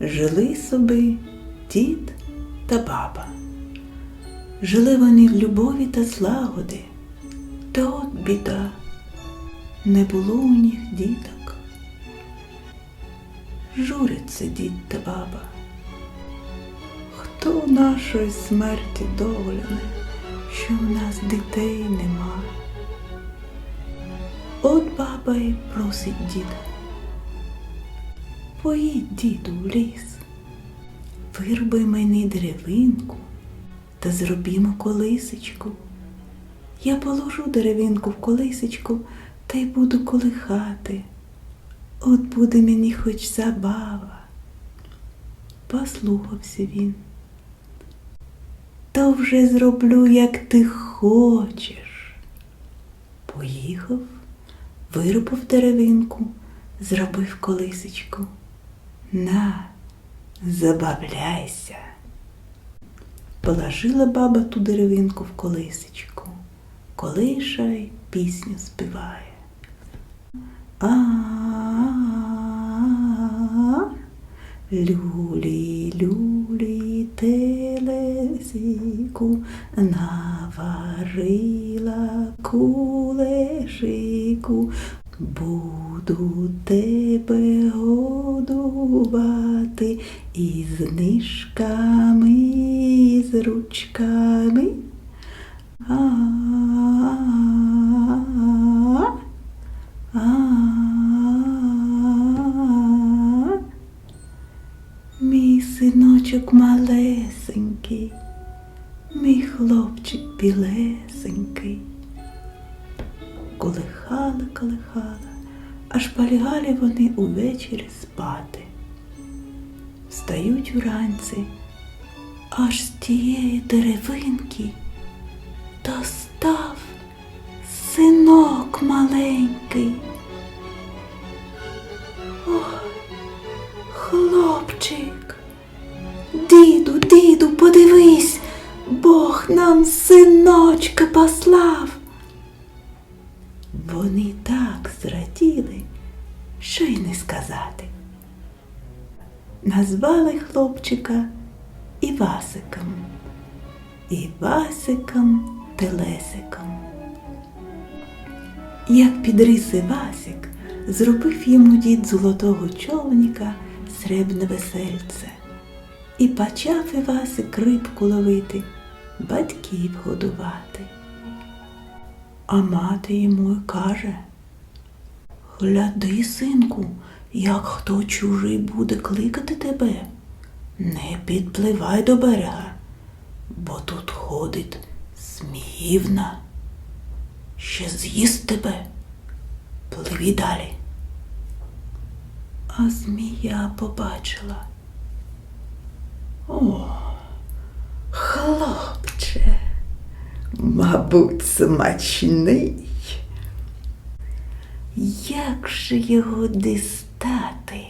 Жили собі дід та баба. Жили вони в любові та злагоди. Та от біда, не було у них діток. Журяться дід та баба. Хто нашої смерті догляне, що в нас дітей нема? От баба й просить діда. Поїдь, діду, в ліс, вирби мені деревинку та зробімо колисочку. Я положу деревинку в колисочку та й буду колихати. От буде мені хоч забава. Послухався він. То вже зроблю, як ти хочеш. Поїхав, вирубав деревинку, зробив колисочку. На, забавляйся. Положила баба ту деревинку в колисочку, колиша й пісню співає. А люлі, синочок малесенький, мій хлопчик білесенький. Колихала, колихала, аж полягали вони увечері спати. Встають уранці, аж з тієї деревинки достав синок маленький. Подивись, Бог нам синочка послав. Вони так зраділи, що й не сказати. Назвали хлопчика Івасиком, Івасиком Телесиком. Як підріс Івасик, зробив йому дід золотого човніка срібне весельце. І почав Івасик рибку ловити, батьків годувати. А мати йому й каже Гляди, синку, як хто чужий буде кликати тебе, не підпливай до берега, бо тут ходить зміївна. Ще з'їсть тебе, пливі далі. А змія побачила. О, хлопче, мабуть, смачний. Як же його дістати?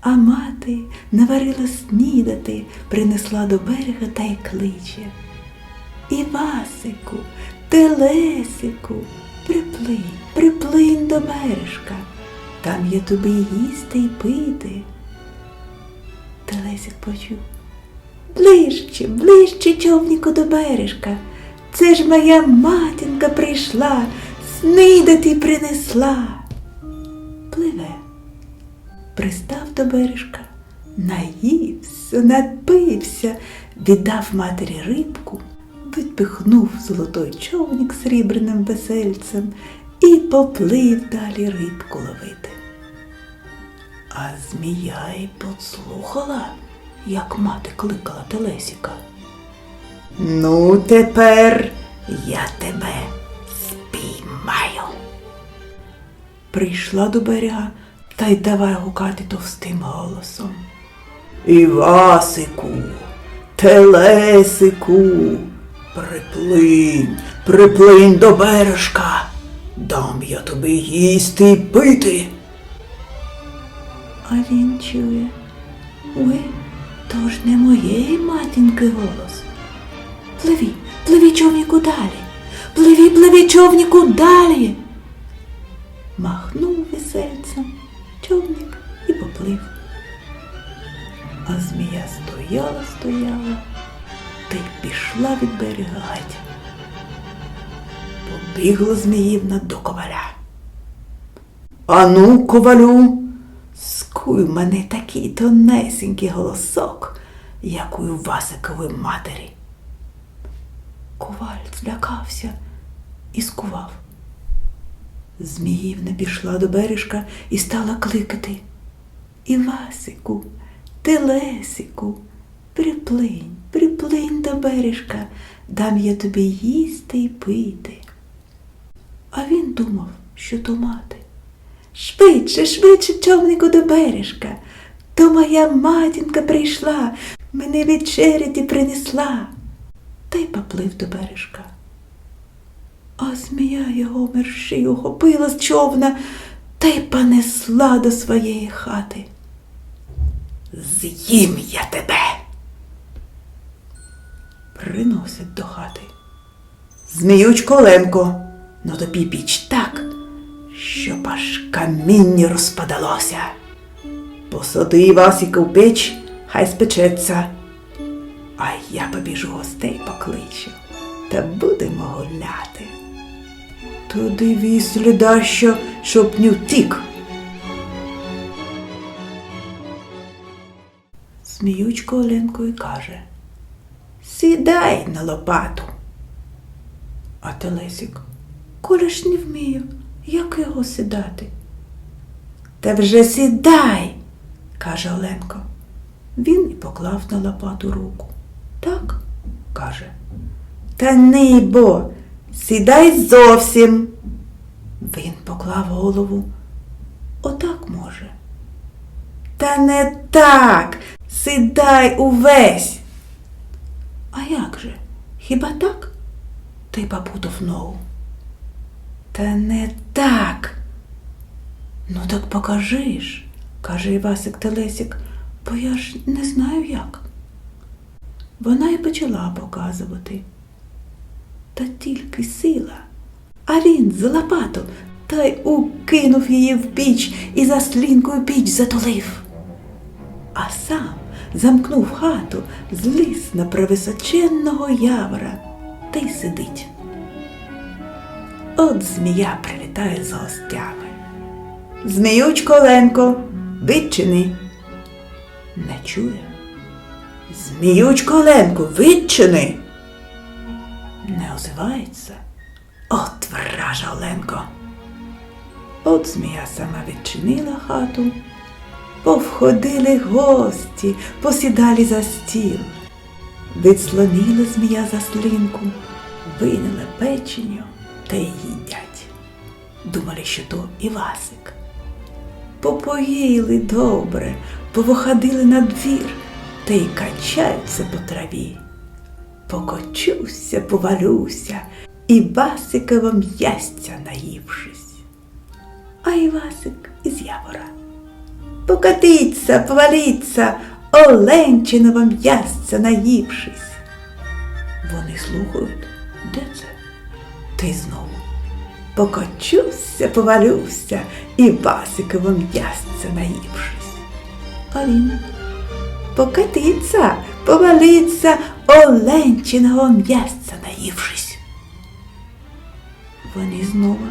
А мати наварила снідати, принесла до берега та й кличе. Івасику, телесику, приплинь, приплинь до бережка, там є тобі їсти й пити. Телесик почув. Ближче, ближче, човнику до бережка. Це ж моя матінка прийшла, снидати принесла. Пливе, пристав до бережка, наївся, напився, віддав матері рибку, відпихнув золотой човник срібряним весельцем і поплив далі рибку ловити. А змія й подслухала, як мати кликала Телесіка. Ну, тепер я тебе спіймаю. Прийшла до берега та й давай гукати товстим голосом. Івасику, телесику, приплинь, приплинь до бережка, дам я тобі їсти й пити. А він чує. Ой, то ж не моєї матінки голос. Пливі, пливі човніку далі. Пливі, пливі човніку далі. Махнув весельцем човник і поплив. А змія стояла, стояла та й пішла від берега геть. Побігла Зміївна до коваля. Ану, ковалю, в мене такий тонесенький голосок, як у Васикової матері. Коваль злякався і скував. Зміївна пішла до бережка і стала кликати. Івасику, Телесику, приплинь, приплинь до бережка, дам я тобі їсти й пити. А він думав, що то мати. Швидше, швидше, човнику до бережка. То моя матінка прийшла, мене вечеряти принесла. Та й поплив до бережка. А змія його мерщій ухопила з човна та й понесла до своєї хати. З'їм я тебе. Приносять до хати. Зміючко Оленко, ну тобі піч так, щоб аж каміння розпадалося. Посади Васіка в піч, хай спечеться. А я побіжу гостей покличу, та будемо гуляти. То дивись, слідащо, щоб не втік. Сміючко і каже Сідай на лопату. А Телесик, коли не вмію, як його сідати? Та вже сідай, каже Оленко. Він і поклав на лопату руку. Так, каже. Та не бо, сідай зовсім. Він поклав голову. Отак може. Та не так. Сідай увесь. А як же? Хіба так? Ти попутав ногу. Та не так. Ну так покажи ж, каже Івасик Телесик, бо я ж не знаю як. Вона й почала показувати. Та тільки сила. А він за лопату та й укинув її в піч і за слінкою піч затулив. А сам замкнув хату, зліз на превисоченного явора та й сидить. От змія прилітає з гостями. Зміючко Оленко, відчини. Не чує. Зміючко Оленко, відчини. Не озивається. От вража Оленко. От змія сама відчинила хату. Повходили гості, посідали за стіл. Відслонила змія заслінку, виняла печеню та й їдять. Думали, що то Івасик. Попоїли добре, повиходили на двір та й качаються по траві. Покочуся, повалюся, і Васикова м'ястя наївшись. А Івасик із явора. Покатиться, поваліться, Оленчиного м'ясця наївшись. Вони слухають, де це? Ти знову. Покочуся, повалюся, і Васиково м'ясця наївшись. А він покатиться, повалиться, Оленчиного м'ясця наївшись. Вони знову.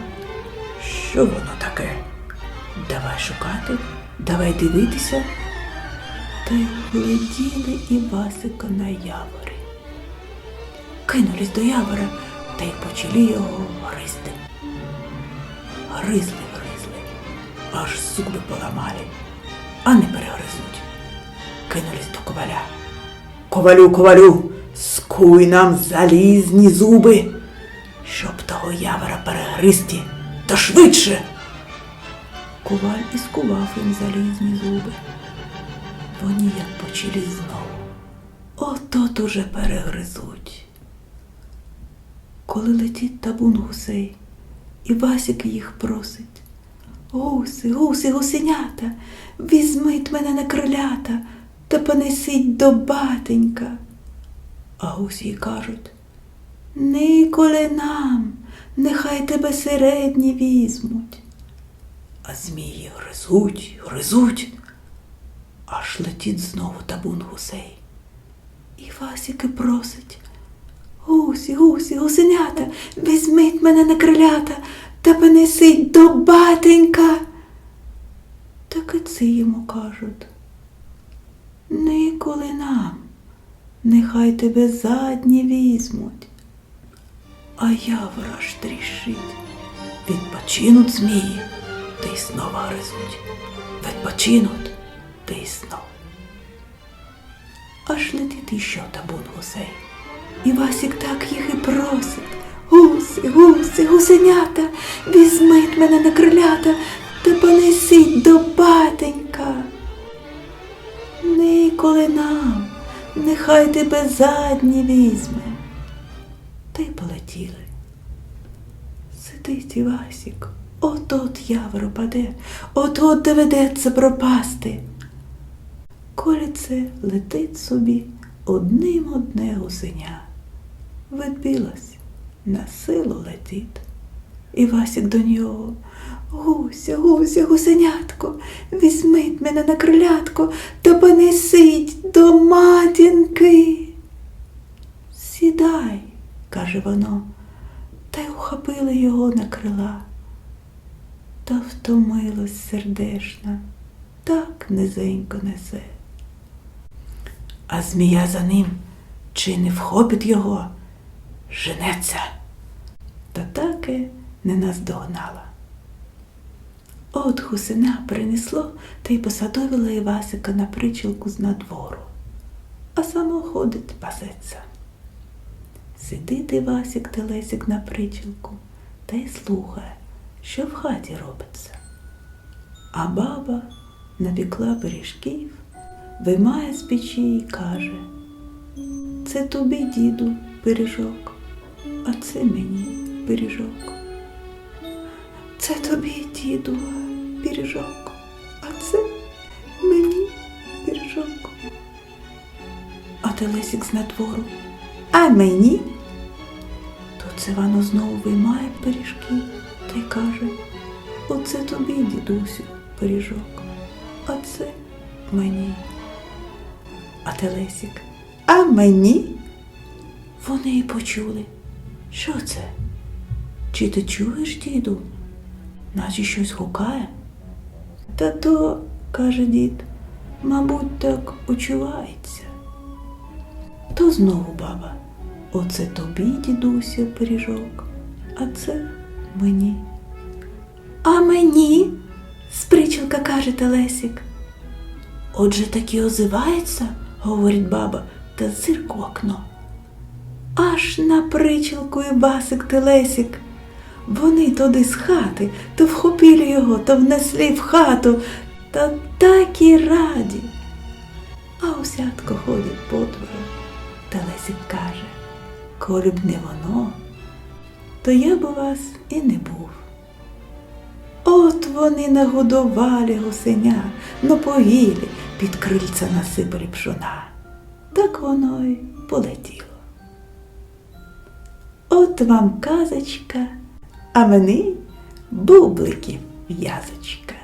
Що воно таке? Давай шукати, давай дивитися. Та й гляділи і Васика на яворі. Кинулись до явора та й почали його гризти. Гризли, гризли, аж зуби поламали, а не перегризуть. Кинулись до коваля. Ковалю, ковалю, скуй нам залізні зуби, щоб того явора перегризти, та швидше. Коваль і скував їм залізні зуби. Вони як почали знову. От-от уже перегризуть. Коли летить табун гусей, і Васик їх просить. Гуси, гуси, гусенята, візьміть мене на крилята та понесіть до батенька. А гусі й кажуть, Николе нам, нехай тебе середні візьмуть. А змії гризуть, гризуть, аж летить знову табун гусей. І Васіки просить. Гусі, гусі, гусенята, візьміть мене на крилята та понесіть до батенька. Так і ці йому кажуть. Ніколи нам, нехай тебе задні візьмуть. А явора ж тріщить. Відпочинуть змії, та й знов гризуть. Відпочинуть, та й знов. Аж летить іще табун гусей. І Васік так їх і просить. Гуси, гуси, гусенята, візьміть мене на крилята та понесіть до батенька. Ніколи нам, нехай тебе задні візьме. Та й полетіли. Сидить Івасік, от-от явор паде, от-от доведеться пропасти. Коли це летить собі одним одне гусеня. Відбілась, на силу летить. І Васік до нього. Гуся, гуся, гусенятко, візьміть мене на крилятко та понесіть до матінки. Сідай, каже воно, та й ухопили його на крила. Та втомилось сердешна, так низенько несе. А змія за ним чи не вхопить його, женеться, та таки не наздогнала. От гусина принесло та й посадовила Івасика на причілку з надвору, а само ходить пасеться. Сидить Івасик та Лесик на причілку та й слухає, що в хаті робиться. А баба напікла пиріжків, виймає з печі і каже Це тобі, діду, пиріжок, а це мені пиріжок. Це тобі, діду, пиріжок, а це мені пиріжок. А Телесик з надвору. А мені? То це воно знову виймає пиріжки та й каже Оце тобі, дідусю, пиріжок, а це мені. А Телесик, а мені? Вони й почули. Що це? Чи ти чуєш, діду? Наче щось гукає? Та то, каже дід, мабуть, так очувається. То знову баба. Оце тобі, дідуся, пиріжок, а це мені. А мені? спричілка каже Телесик. Отже таки озивається, говорить баба, та зирк в окно. Аж на причілку і басик Телесик. Вони туди з хати, то вхопили його, то внесли в хату, та так і раді. А усятко ходить по двору. Та Лесик каже, коли б не воно, то я б у вас і не був. От вони нагодували гусеня, напоїли, під крильця насипали пшона. Так воно й полетіло. От вам казочка, а мені бубликів в'язочка.